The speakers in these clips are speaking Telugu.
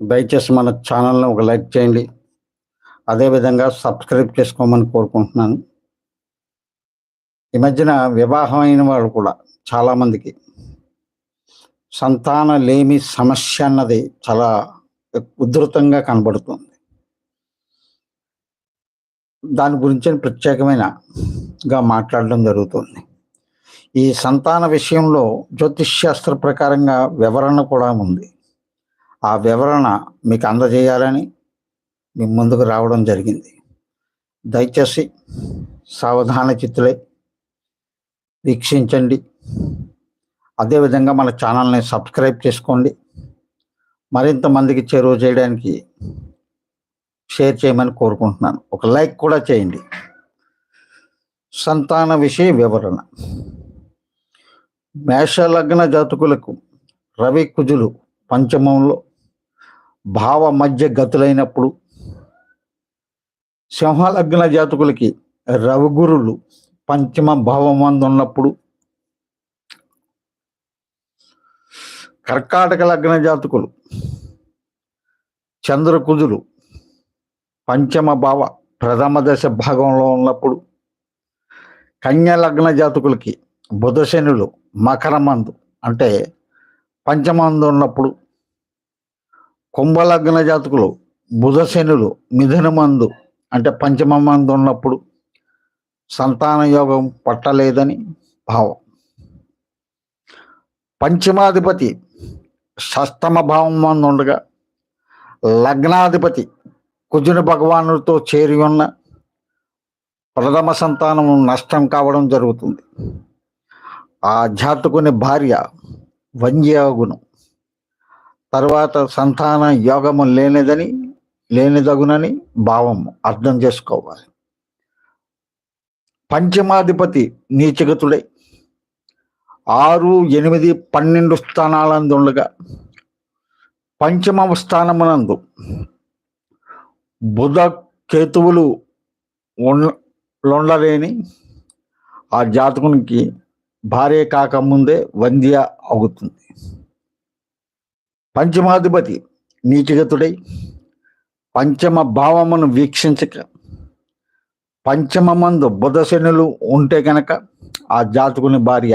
దయచేసి మన ఛానల్ని ఒక లైక్ చేయండి. అదేవిధంగా సబ్స్క్రైబ్ చేసుకోమని కోరుకుంటున్నాను. ఈ మధ్యన వివాహం అయిన వాళ్ళు కూడా చాలామందికి సంతాన లేమి సమస్య అన్నది చాలా ఉధృతంగా కనబడుతుంది. దాని గురించి ప్రత్యేకమైనగా మాట్లాడడం జరుగుతుంది. ఈ సంతాన విషయంలో జ్యోతిష్ శాస్త్ర ప్రకారంగా వివరణ కూడా ఉంది. ఆ వివరణ మీకు అందజేయాలని మీ ముందుకు రావడం జరిగింది. దయచేసి సావధాన చిత్తులై వీక్షించండి. అదేవిధంగా మన ఛానల్ని సబ్స్క్రైబ్ చేసుకోండి. మరింత మందికి చేరువ చేయడానికి షేర్ చేయమని కోరుకుంటున్నాను. ఒక లైక్ కూడా చేయండి. సంతాన విషయ వివరణ. మేషలగ్న జాతకులకు రవి కుజులు పంచమంలో భావ మధ్య గతులైనప్పుడు సింహలగ్న జాతకులకి రవిగురులు పంచమ భావమందు ఉన్నప్పుడు కర్కాటక లగ్న జాతకులు చంద్రకుజులు పంచమ భావ ప్రథమ దశ భాగంలో ఉన్నప్పుడు కన్యా లగ్న జాతకులకి బుధశనులు మకరమందు అంటే పంచమందు ఉన్నప్పుడు కుంభలగ్న జాతకులు బుధశనులు మిథునమందు అంటే పంచమ మందు ఉన్నప్పుడు సంతాన యోగం పట్టలేదని భావం. పంచమాధిపతి షష్టమ భావం మందు ఉండగా లగ్నాధిపతి కుజుని భగవానుడితో చేరి ఉన్న ప్రథమ సంతానం నష్టం కావడం జరుగుతుంది. ఆ జాతకుని భార్య వంజ్యాగుణం తర్వాత సంతాన యోగము లేనిదని లేనిదగునని భావం అర్థం చేసుకోవాలి. పంచమాధిపతి నీచగతుడై ఆరు ఎనిమిది పన్నెండు స్థానాలందు ఉండగా పంచమ స్థానమునందు బుధ కేతువులు ఉండలేని ఆ జాతకునికి భార్య కాకముందే వంద్య అవుతుంది. పంచమాధిపతి నీచగతుడై పంచమ భావమును వీక్షించక పంచమమందు బుధశనులు ఉంటే కనుక ఆ జాతకుని భార్య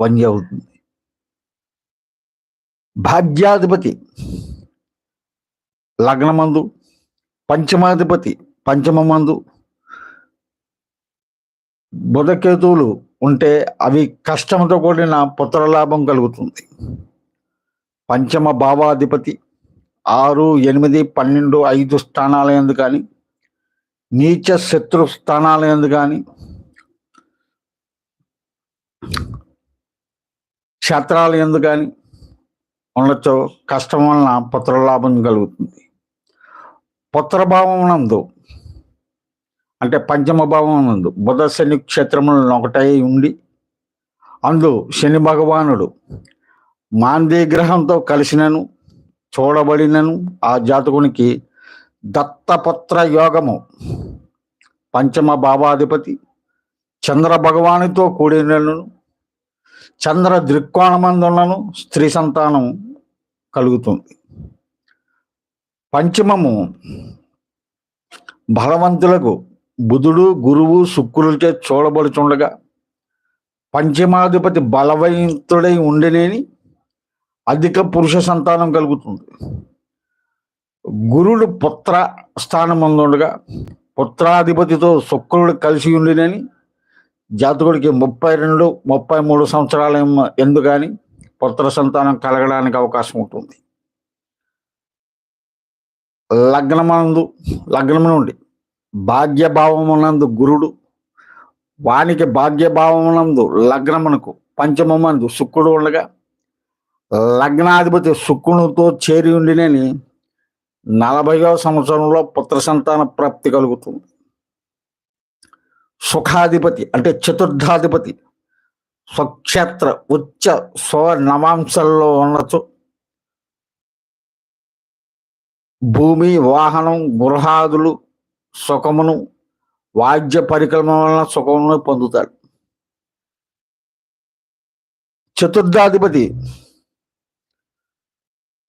వంద్య అవుతుంది. భాగ్యాధిపతి లగ్నమందు పంచమాధిపతి పంచమమందు బుధకేతువులు ఉంటే అవి కష్టంతో కూడిన పుత్రలాభం కలుగుతుంది. పంచమ భావాధిపతి ఆరు ఎనిమిది పన్నెండు ఐదు స్థానాల ఎందు కానీ నీచ శత్రు స్థానాల ఎందు కానీ క్షేత్రాల ఎందు కానీ ఉండొచ్చు. కష్టం వలన పుత్రలాభం కలుగుతుంది. పుత్రభావం నందు అంటే పంచమ భావం నందు బుధ శని క్షేత్రములను ఒకటై ఉండి అందు శని భగవానుడు మాందీ గ్రహంతో కలిసినను చూడబడినను ఆ జాతకునికి దత్తపుత్ర యోగము. పంచమ భావాధిపతి చంద్ర భగవానితో కూడినను చంద్ర దృక్కోణమందులను స్త్రీ సంతానం కలుగుతుంది. పంచమము బలవంతులకు బుధుడు గురువు శుక్రులచే చూడబడుచుండగా పంచమాధిపతి బలవంతుడై ఉండలేని అధిక పురుష సంతానం కలుగుతుంది. గురుడు పుత్ర స్థానం ఉండగా పుత్రాధిపతితో శుక్రుడు కలిసి ఉండినని జాతకుడికి ముప్పై రెండు ముప్పై మూడు సంవత్సరాల ఎందుకని పుత్ర సంతానం కలగడానికి అవకాశం ఉంటుంది. లగ్నమందు లగ్నం నుండి భాగ్యభావమునందు గురుడు వానికి భాగ్యభావమునందు లగ్నమునకు పంచమమందు శుక్రుడు ఉండగా లగ్నాధిపతి శుక్రునితో చేరి ఉండినని నలభైవ సంవత్సరంలో పుత్ర సంతాన ప్రాప్తి కలుగుతుంది. సుఖాధిపతి అంటే చతుర్థాధిపతి స్వక్షేత్ర ఉచ్చ స్వ నవాంశంలో ఉండొచ్చు. భూమి వాహనం గృహాదులు సుఖమును వాద్య పరికల్పన వలన సుఖమును పొందుతాడు. చతుర్థాధిపతి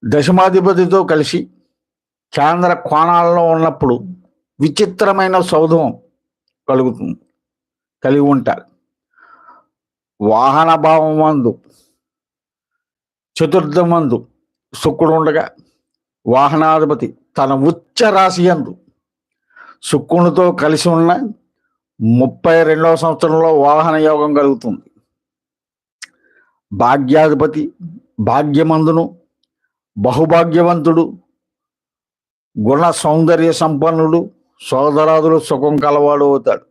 దశమాధిపతితో కలిసి కేంద్ర కోణాల్లో ఉన్నప్పుడు విచిత్రమైన సౌధం కలుగుతుంది కలిగి ఉంటారు. వాహన భావం మందు చతుర్థమందు శుక్రుడు ఉండగా వాహనాధిపతి తన ఉచ్చ రాశి యందు శుక్రునితో కలిసి ఉన్న ముప్పై రెండవ సంవత్సరంలో వాహన యోగం కలుగుతుంది. భాగ్యాధిపతి భాగ్యమందును బహుభాగ్యవంతుడు గుణ సౌందర్య సంపన్నుడు సోదరాదులు సుఖం కలవాడు అవుతాడు.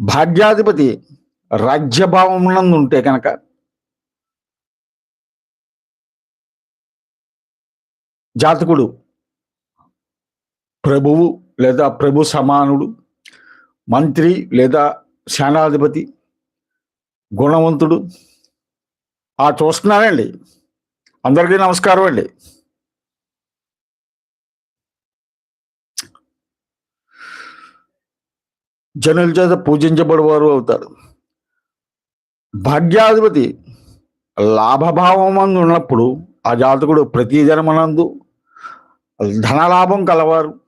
భాగ్యాధిపతి రాజ్యభావం నందు ఉంటే కనుక జాతకుడు ప్రభువు లేదా ప్రభు సమానుడు మంత్రి లేదా సేనాధిపతి గుణవంతుడు. ఆ చూస్తున్నారండి. అందరికీ నమస్కారం అండి. జనుల చేత పూజించబడేవారు అవుతారు. భాగ్యాధిపతి లాభభావం మందు ఉన్నప్పుడు ఆ జాతకుడు ప్రతి జన్మనందు ధనలాభం కలవారు.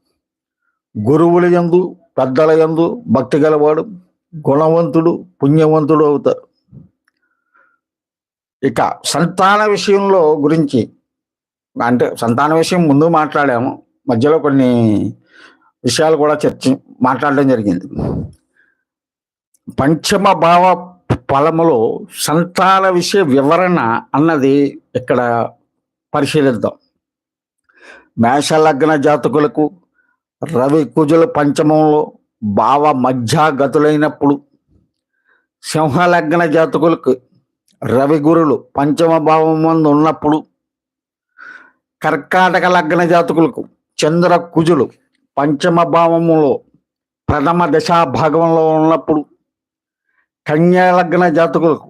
గురువుల యందు పెద్దల యందు భక్తి గలవాడు గుణవంతుడు పుణ్యవంతుడు అవుతారు. ఇక సంతాన విషయంలో గురించి అంటే సంతాన విషయం ముందు మాట్లాడాము. మధ్యలో కొన్ని విషయాలు కూడా చర్చ మాట్లాడడం జరిగింది. పంచమ భావ ఫలములో సంతాన విషయ వివరణ అన్నది ఇక్కడ పరిశీలిద్దాం. మేషలగ్న జాతకులకు రవి కుజుల పంచమంలో భావ మధ్యాగతులైనప్పుడు సింహలగ్న జాతకులకు రవి గురులు పంచమ భావం మందు ఉన్నప్పుడు కర్కాటక లగ్న జాతకులకు చంద్ర కుజులు పంచమ భావములో ప్రథమ దశా భాగంలో ఉన్నప్పుడు కన్యా లగ్న జాతకులకు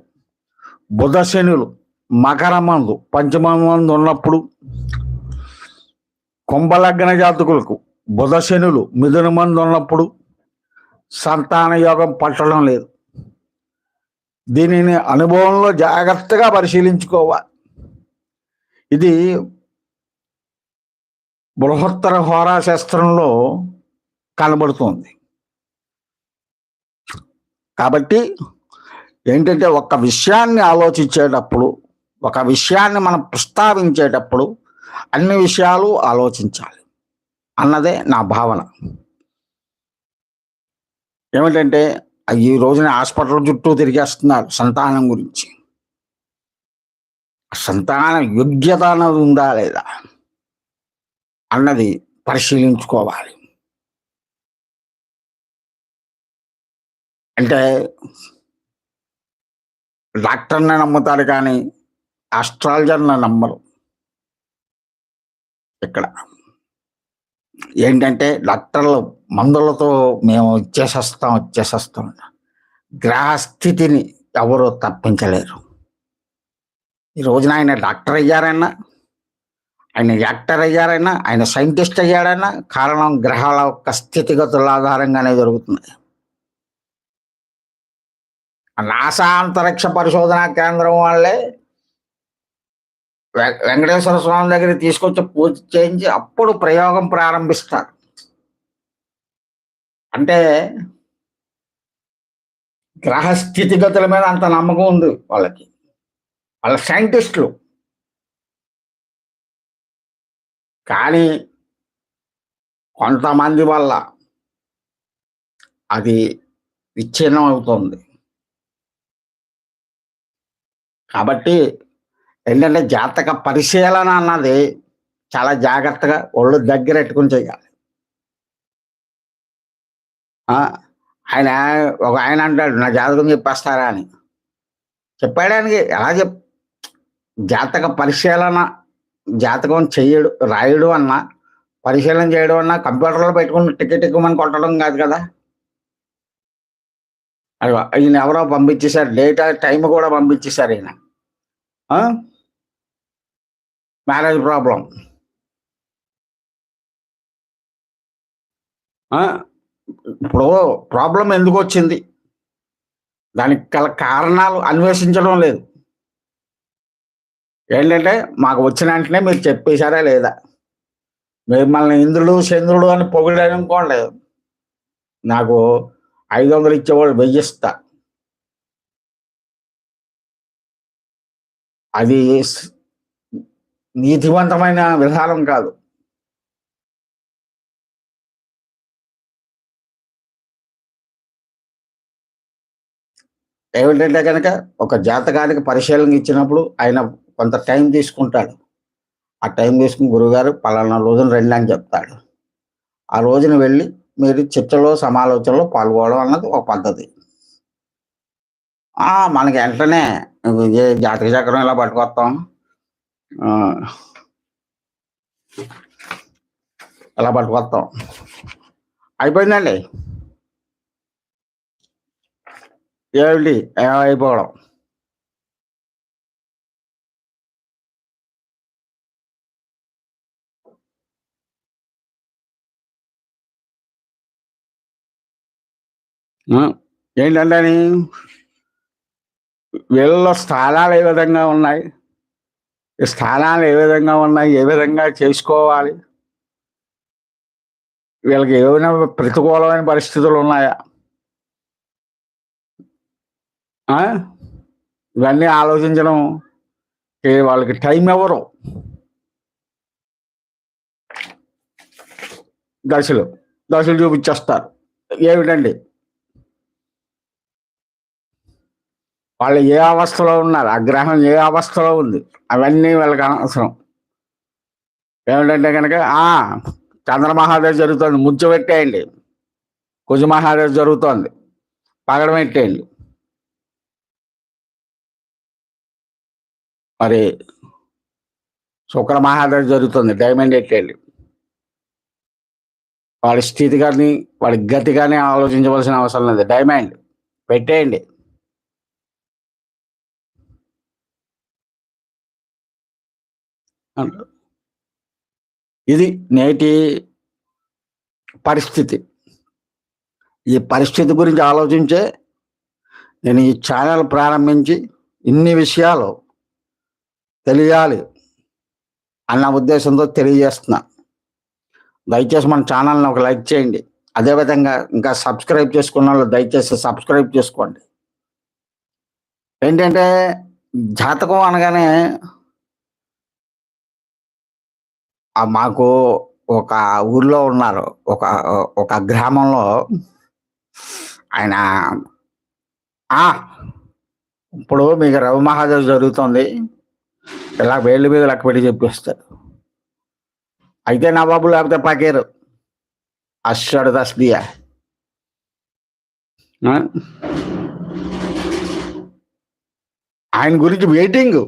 బుధ శనులు మకర మందు పంచమ మందు ఉన్నప్పుడు కుంభలగ్న జాతకులకు బుధ శనులు మిథున మందు ఉన్నప్పుడు సంతాన యోగం పట్టడం లేదు. దీనిని అనుభవంలో జాగ్రత్తగా పరిశీలించుకోవాలి. ఇది బృహత్తర హోరాశాస్త్రంలో కనబడుతోంది. కాబట్టి ఏంటంటే ఒక విషయాన్ని ఆలోచించేటప్పుడు ఒక విషయాన్ని మనం ప్రస్తావించేటప్పుడు అన్ని విషయాలు ఆలోచించాలి అన్నదే నా భావన. ఏమిటంటే ఈ రోజున హాస్పిటల్ చుట్టూ తిరిగేస్తున్నారు సంతానం గురించి. సంతాన యోగ్యత అన్నది ఉందా లేదా అన్నది పరిశీలించుకోవాలి. అంటే డాక్టర్ని నమ్ముతారు కానీ ఆస్ట్రాలజర్ని నమ్మరు. ఇక్కడ ఏంటంటే డాక్టర్లు మందులతో మేము ఇచ్చేసేస్తాం ఇచ్చేసేస్తాం గ్రహస్థితిని ఎవరు తప్పించలేరు. ఈ రోజున ఆయన డాక్టర్ అయ్యారన్నా ఆయన యాక్టర్ అయ్యారైనా ఆయన సైంటిస్ట్ అయ్యాడైనా కారణం గ్రహాల యొక్క స్థితిగతుల ఆధారంగానే జరుగుతుంది. నాసా అంతరిక్ష పరిశోధనా కేంద్రం వాళ్ళే వెంకటేశ్వర స్వామి దగ్గర తీసుకొచ్చి పూజ చేయించి అప్పుడు ప్రయోగం ప్రారంభిస్తారు. అంటే గ్రహ స్థితిగతుల మీద అంత నమ్మకం ఉంది వాళ్ళకి. వాళ్ళ సైంటిస్టులు. కానీ కొంతమంది వల్ల అది విచ్ఛిన్నం అవుతుంది కాబట్టి ఏంటంటే జాతక పరిశీలన అన్నది చాలా జాగ్రత్తగా ఒళ్ళు దగ్గర పెట్టుకుని చేయాలి. ఆయన ఒక ఆయన అంటాడు నా జాతకం చెప్పేస్తారా? అని. చెప్పడానికి ఎలా చెప్ జాతక పరిశీలన జాతకం చెయ్యడు రాయడు అన్నా పరిశీలన చేయడం అన్నా కంప్యూటర్లో పెట్టుకుని టికెట్ ఎక్కువమని కొట్టడం కాదు కదా. అదిగో ఈయన ఎవరో పంపించేశారు డేటా టైం కూడా పంపించేశారు ఈయన. మ్యారేజ్ ప్రాబ్లం ఇప్పుడు ప్రాబ్లం ఎందుకు వచ్చింది? దానికి గల కారణాలు అన్వేషించడం లేదు. ఏంటంటే మాకు వచ్చిన వెంటనే మీరు చెప్పేశారా లేదా? మిమ్మల్ని ఇంద్రుడు చంద్రుడు అని పొగిడాను అనుకోండి. నాకు ఐదు వందలు ఇచ్చేవాడు వెయ్యిస్తా అది నీతివంతమైన విధానం కాదు. ఏమిటంటే కనుక ఒక జాతకానికి పరిశీలన ఇచ్చినప్పుడు ఆయన కొంత టైం తీసుకుంటాడు. ఆ టైం తీసుకుని గురుగారు పలానా రోజున రండి అని చెప్తాడు. ఆ రోజున వెళ్ళి మీరు చర్చలో సమాలోచనలో పాల్గొనడం అన్నది ఒక పద్ధతి. మనకి వెంటనే జాతక చక్రం ఇలా పట్టుకొస్తాం? ఆ, ఇలా పట్టుకొస్తాం అయిపోయిందండి? ఏమిటి? అయిపోవడం. ఏంటంటే అని వీళ్ళ స్థానాలు ఏ విధంగా ఉన్నాయి? స్థానాలు ఏ విధంగా ఉన్నాయి ఏ విధంగా చేసుకోవాలి? వీళ్ళకి ఏమైనా ప్రతికూలమైన పరిస్థితులు ఉన్నాయా? ఇవన్నీ ఆలోచించడం వాళ్ళకి టైం ఎవరు దశలు దశలు చూపించేస్తారు. ఏమిటండి? వాళ్ళు ఏ అవస్థలో ఉన్నారు? ఆ గ్రహం ఏ అవస్థలో ఉంది? అవన్నీ వాళ్ళకి అనవసరం. ఏమిటంటే కనుక చంద్రమహాదేవ్ జరుగుతుంది. ముచ్చు పెట్టేయండి. కుజమహాదేవ్ జరుగుతోంది. పగడం పెట్టేయండి. మరి శుక్ర మహాదేవ్ జరుగుతుంది. డైమండ్ పెట్టేయండి. వాడి స్థితి కానీ వాడి గతి కానీ ఆలోచించవలసిన అవసరం లేదు. డైమండ్ పెట్టేయండి. అంటారు. ఇది నేటి పరిస్థితి. ఈ పరిస్థితి గురించి ఆలోచించే నేను ఈ ఛానల్ ప్రారంభించి ఇన్ని విషయాలు తెలియాలి అన్న ఉద్దేశంతో తెలియజేస్తున్నా. దయచేసి మన ఛానల్ని ఒక లైక్ చేయండి. అదేవిధంగా ఇంకా సబ్స్క్రైబ్ చేసుకున్న వాళ్ళు దయచేసి సబ్స్క్రైబ్ చేసుకోండి. ఏంటంటే జాతకం అనగానే ఆ మాకు ఒక ఊర్లో ఉన్నారు. ఒక ఒక గ్రామంలో ఆయన ఇప్పుడు మీకు రవి మహాదేవ్ జరుగుతుంది. ఇలా వేళ్ళు మీద లెక్క పెట్టి చెప్పిస్తారు. అయితే నవాబు లేకపోతే పకేరు అస్సడు తస్దియా ఆయన గురించి వెయిటింగ్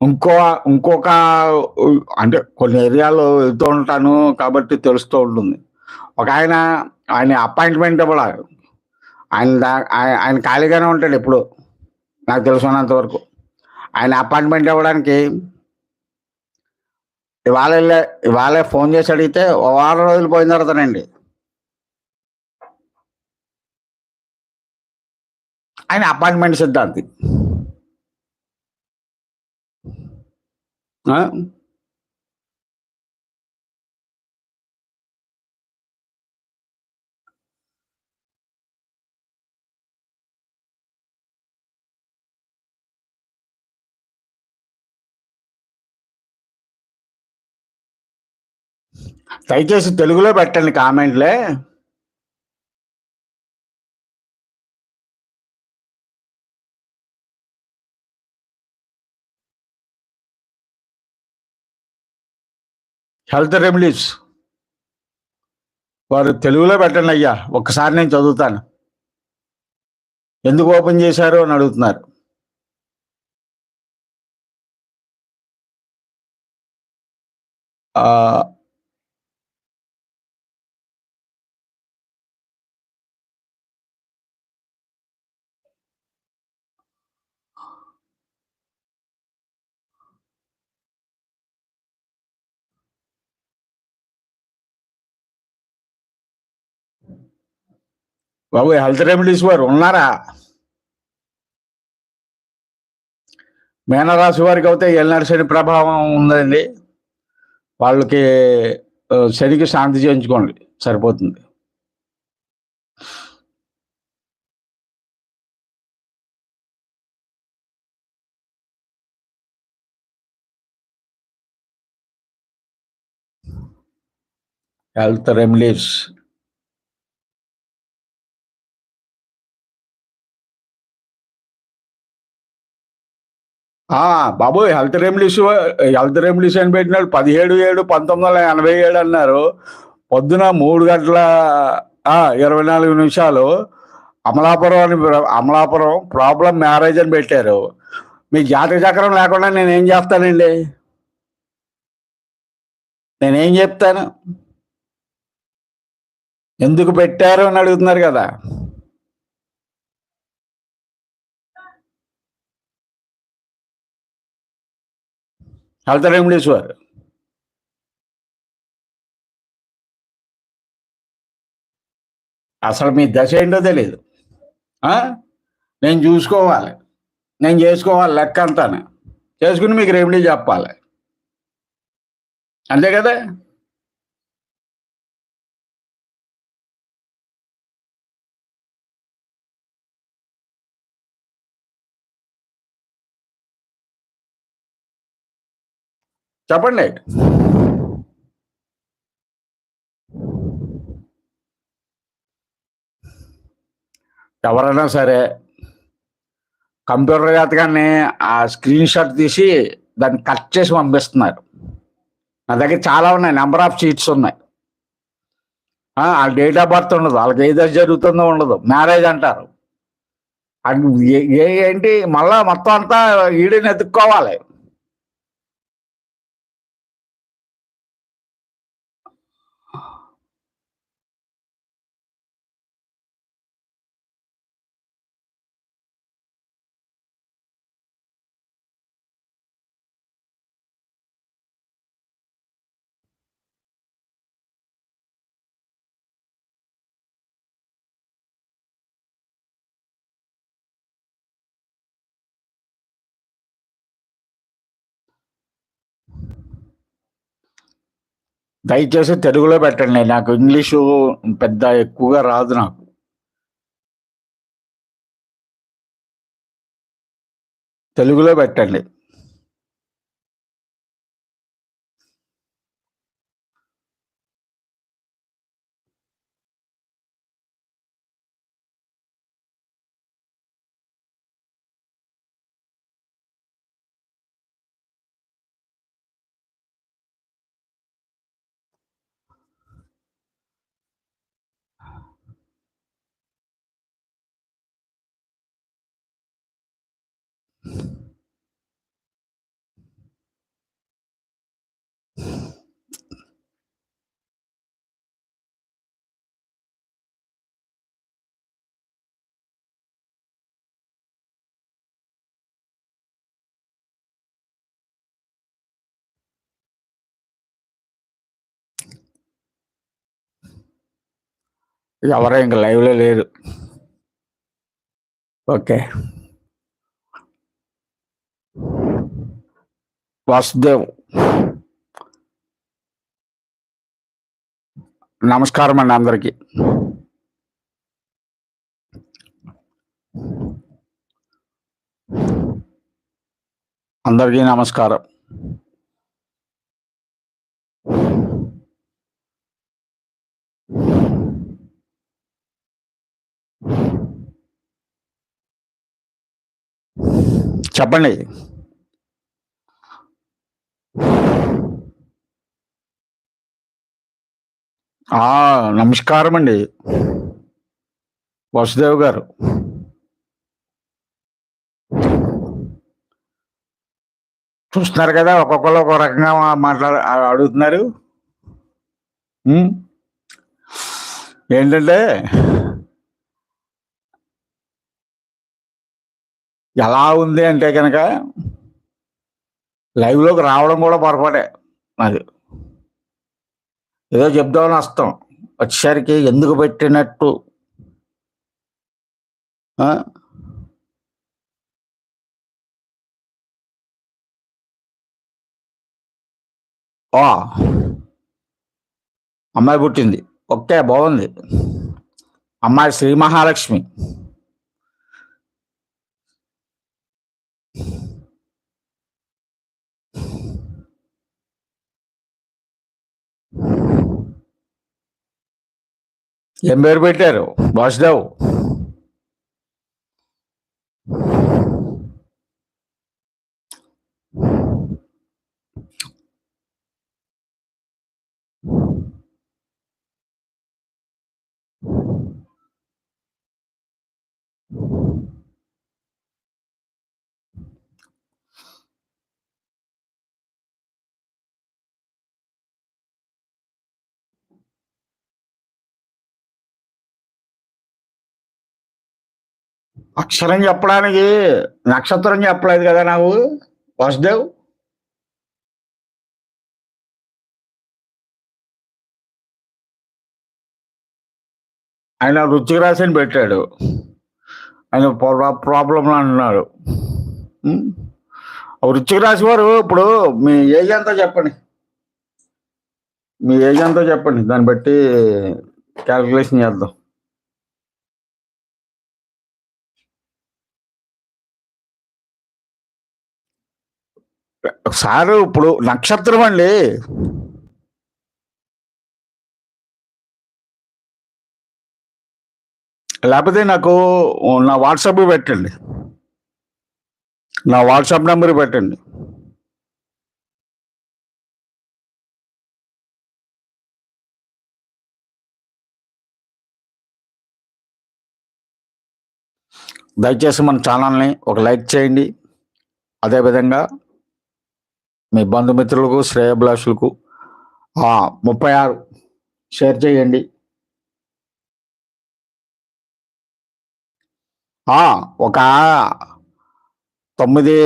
ఇంకో ఇంకొక అంటే కొన్ని ఏరియాలో వెళ్తూ ఉంటాను కాబట్టి తెలుస్తూ ఉంటుంది. ఒక ఆయన ఆయన అపాయింట్మెంట్ ఇవ్వాలి ఆయన ఆయన ఖాళీగానే ఉంటాడు ఎప్పుడు నాకు తెలుసున్నంత వరకు. ఆయన అపాయింట్మెంట్ ఇవ్వడానికి ఇవాళ వెళ్ళే ఇవాళే ఫోన్ చేసి అడిగితే ఓ వారం రోజులు పోయిన తర్వాతనండి. ఆయన అపాయింట్మెంట్ సిద్ధాంతి. ఆ? దయచేసి తెలుగులో పెట్టండి కామెంట్లే హెల్త్ రెమెడీస్. వారు తెలుగులో పెట్టండి అయ్యా ఒక్కసారి నేను చదువుతాను. ఎందుకు ఓపెన్ చేశారు అని అడుగుతున్నారు. బాబు హెల్త్ రెమెడీస్ వారు ఉన్నారా? మేనరాశి వారికి అయితే ఎల్నాడు శని ప్రభావం ఉందండి. వాళ్ళకి శనికి శాంతి చేయించుకోండి సరిపోతుంది. హెల్త్ రెమెడీస్ బాబోయ్ బాబు హెల్త్ రెమెడీస్ హెల్త్ రెమెడీస్ అని పెట్టినాడు. పదిహేడు ఏడు పంతొమ్మిది వందల ఎనభై ఏడు అన్నారు. పొద్దున మూడు గంటల ఇరవై నాలుగు నిమిషాలు అమలాపురం అని అమలాపురం ప్రాబ్లం మ్యారేజ్ అని పెట్టారు. మీ జాతక చక్రం లేకుండా నేనేం చేస్తానండి? నేనేం చెప్తాను? ఎందుకు పెట్టారు అని అడుగుతున్నారు కదా. హెల్త్ రెమెడీస్ వారు అసలు మీ దశ ఏంటో తెలియదు ఆ? నేను చూసుకోవాలి. నేను చేసుకోవాలి లెక్క అంతాను. చేసుకుని మీకు రెమెడీ చెప్పాలి. అంతే కదా? చెప్పండి. ఎవరైనా సరే కంప్యూటర్ జాతకాన్ని ఆ స్క్రీన్ షాట్ తీసి దాన్ని కట్ చేసి పంపిస్తున్నారు. నా దగ్గర చాలా ఉన్నాయి నెంబర్ ఆఫ్ సీట్స్ ఉన్నాయి. ఆ, వాళ్ళ డేట్ ఆఫ్ బర్త్ ఉండదు వాళ్ళకి ఏదో జరుగుతుందో ఉండదు మ్యారేజ్ అంటారు. అది ఏ- ఏంటి మళ్ళా మొత్తం అంతా ఈడని ఎత్తుక్కోవాలి. దయచేసి తెలుగులో పెట్టండి. నాకు ఇంగ్లీషు పెద్ద ఎక్కువగా రాదు నాకు. తెలుగులో పెట్టండి. ఎవరో ఇంక లైవ్లో లేరు. ఓకే. వాసుదేవ్. నమస్కారం అండి అందరికీ. అందరికీ నమస్కారం. చెప్పండి. నమస్కారం అండి వసుదేవ్ గారు. చూస్తున్నారు కదా ఒక్కొక్కరు ఒక రకంగా మాట్లాడ అడుగుతున్నారు. ఏంటంటే ఎలా ఉంది అంటే కనుక లైవ్లోకి రావడం కూడా పొరపాటే అది ఏదో చెప్దామని వస్తాం. వచ్చేసరికి ఎందుకు పెట్టినట్టు? ఓ అమ్మాయి పుట్టింది. ఓకే బాగుంది. అమ్మాయి శ్రీ మహాలక్ష్మి. ఏం పేరు పెట్టారు? వాసుదేవ్ అక్షరం చెప్పడానికి నక్షత్రం చెప్పలేదు కదా నాకు వాసుదేవ్? ఆయన రుచికి రాసిన పెట్టాడు. ఆయన ప్రాబ్లం అంటున్నాడు. ఉం? రాశి వారు ఇప్పుడు మీ ఏజ్ ఎంతో చెప్పండి. మీ ఏజ్ ఎంతో చెప్పండి. దాన్ని బట్టి క్యాల్కులేషన్ చేద్దాం. సారు ఇప్పుడు నక్షత్రం అండి. లేకపోతే నాకు నా వాట్సాప్ పెట్టండి. నా వాట్సాప్ నెంబర్ పెట్టండి. దయచేసి మన ఛానల్ని ఒక లైక్ చేయండి. అదేవిధంగా మీ బంధుమిత్రులకు శ్రేయభిలాషులకు ఆ, ముప్పై ఆరు షేర్ చేయండి. ఆ, ఒక తొమ్మిది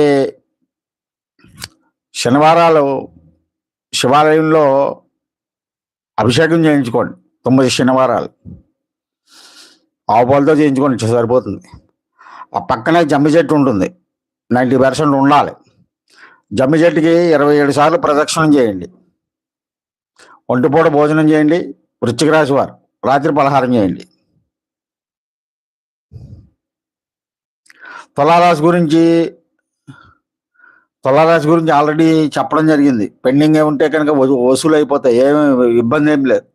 శనివారాలు శివాలయంలో అభిషేకం చేయించుకోండి. తొమ్మిది శనివారాలు. ఆవుపాలతో చేయించుకోండి సరిపోతుంది. ఆ పక్కనే జమ్మి చెట్టు ఉంటుంది. నైంటీ పర్సెంట్ ఉండాలి. జమ్మి చెట్టుకి ఇరవై ఏడు సార్లు ప్రదక్షిణం చేయండి. ఒంటిపూట భోజనం చేయండి. వృశ్చిక రాశి వారు రాత్రి పలహారం చేయండి. తులారాశి గురించి తులారాశి గురించి ఆల్రెడీ చెప్పడం జరిగింది. పెండింగ్ ఉంటే కనుక వసూ- వసూలు అయిపోతాయి. ఏమి ఇబ్బంది ఏం లేదు.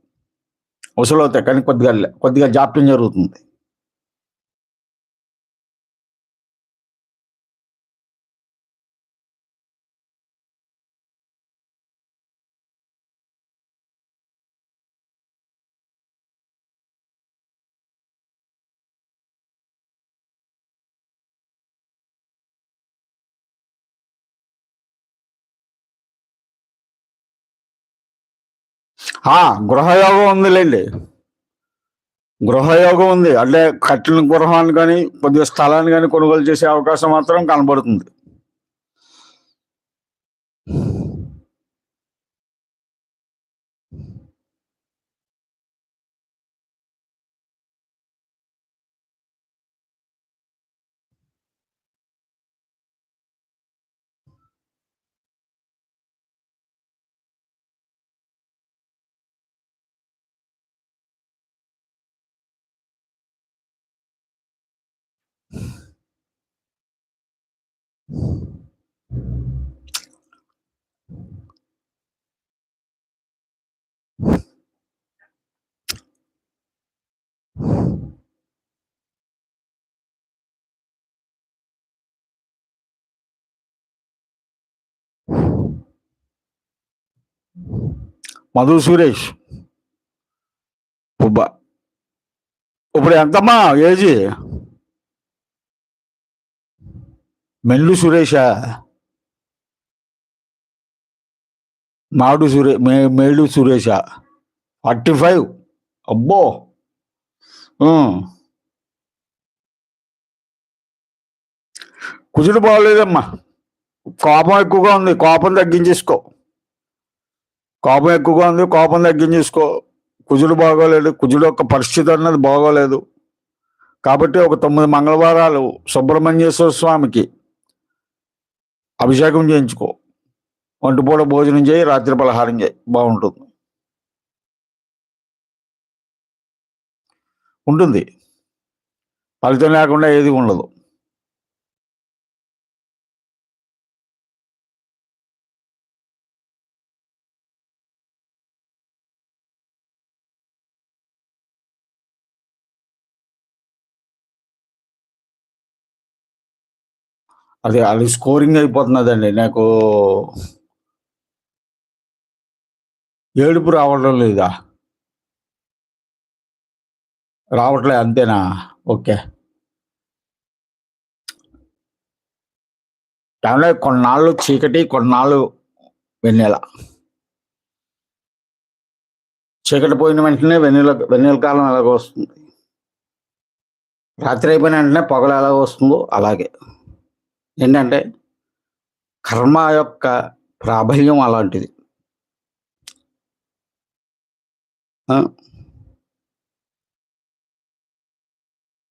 వసూలు అవుతాయి కానీ కొద్దిగా కొద్దిగా జాప్యం జరుగుతుంది. గృహయోగం ఉందిలేండి. గృహయోగం ఉంది. అంటే కట్టిన గృహాన్ని కానీ కొద్దిగా స్థలాన్ని కానీ కొనుగోలు చేసే అవకాశం మాత్రం కనబడుతుంది. మధు సురేష్. ఉబ్బ ఇప్పుడు ఎంతమ్మా ఏజీ? మెల్లు సురేషా? నాడు సురే మే మేడు సురేష? Forty five. అబ్బో! ఉమ్. కుజుడు కోపం ఎక్కువగా ఉంది. కోపం తగ్గించేసుకో. కోపం ఎక్కువగా ఉంది కోపం తగ్గించేసుకో కుజుడు బాగోలేదు కుజుడు యొక్క పరిస్థితి అన్నది బాగోలేదు. కాబట్టి ఒక తొమ్మిది మంగళవారాలు సుబ్రహ్మణ్యేశ్వర స్వామికి అభిషేకం చేయించుకో. ఒంటిపూట భోజనం చేయి రాత్రి పలహారం చేయి బాగుంటుంది. ఉంటుంది. ఫలితం లేకుండా ఏది ఉండదు. అది అది స్కోరింగ్ అయిపోతున్నదండి. నాకు ఏడుపు రావడం లేదా? రావట్లే అంతేనా? ఓకే. దానిలో కొన్నాళ్ళు చీకటి కొన్నాళ్ళు వెన్నెల. చీకటి పోయిన వెంటనే వెన్నెల వెన్నెల కాలం ఎలాగ వస్తుంది. రాత్రి అయిపోయిన వెంటనే పొగలు ఎలాగ వస్తుందో అలాగే. ఏంటంటే కర్మ యొక్క ప్రాబల్యం అలాంటిది.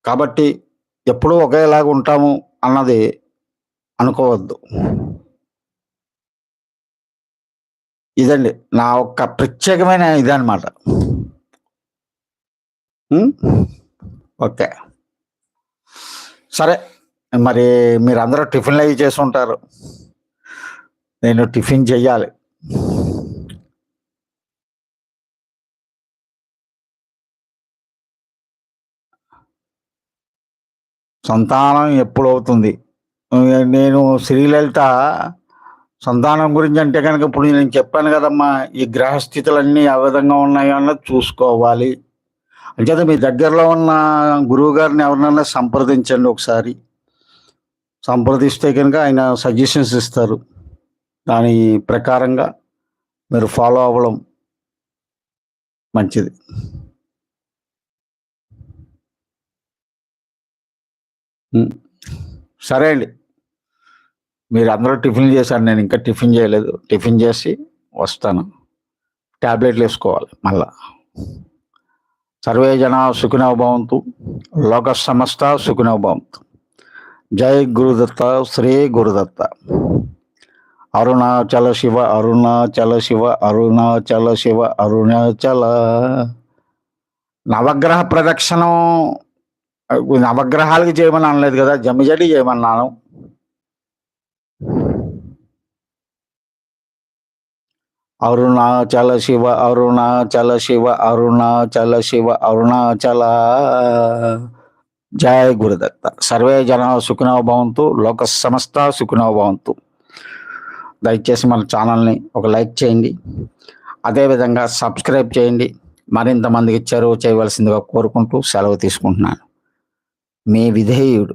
కాబట్టి ఎప్పుడూ ఒకేలాగా ఉంటాము అన్నది అనుకోవద్దు. ఇదండి నా ఒక్క ప్రత్యేకమైన ఇదన్నమాట. ఓకే. సరే. మరి మీరందరూ టిఫిన్లు అవి చేసి ఉంటారు నేను టిఫిన్ చెయ్యాలి. సంతానం ఎప్పుడు అవుతుంది నేను శ్రీలలిత సంతానం గురించి అంటే కనుక ఇప్పుడు నేను చెప్పాను కదమ్మా ఈ గ్రహస్థితులన్నీ ఏ విధంగా ఉన్నాయో అన్నది చూసుకోవాలి. అంచేత మీ దగ్గరలో ఉన్న గురువు గారిని ఎవరినైనా సంప్రదించండి ఒకసారి. సంప్రదిస్తే కనుక ఆయన సజెషన్స్ ఇస్తారు. దాని ప్రకారంగా మీరు ఫాలో అవ్వడం మంచిది. సరే అండి. మీరు అందరూ టిఫిన్ చేశారు నేను ఇంకా టిఫిన్ చేయలేదు. టిఫిన్ చేసి వస్తాను. ట్యాబ్లెట్లు వేసుకోవాలి మళ్ళా. సర్వే జన సుఖినవ భవంతు. లోక సమస్త సుఖినవ భవంతు. జై గురుదత్త శ్రీ గురుదత్త. అరుణాచల శివ అరుణాచల శివ అరుణాచల శివ అరుణాచల. నవగ్రహ ప్రదక్షిణం. నవగ్రహాలకి చేయమని అనలేదు కదా జమిజడి చేయమన్నాను. అరుణాచల శివ అరుణాచల శివ అరుణాచల శివ అరుణాచల. జయ గురుదత్త. సర్వే జన సుఖినో భవంతు లోక సమస్త సుఖినో భవంతు. దయచేసి మన ఛానల్ని ఒక లైక్ చేయండి. అదేవిధంగా సబ్స్క్రైబ్ చేయండి. మరింత మందికి చెరువు చేయవలసిందిగా కోరుకుంటూ సెలవు తీసుకుంటున్నాను. మీ విధేయుడు.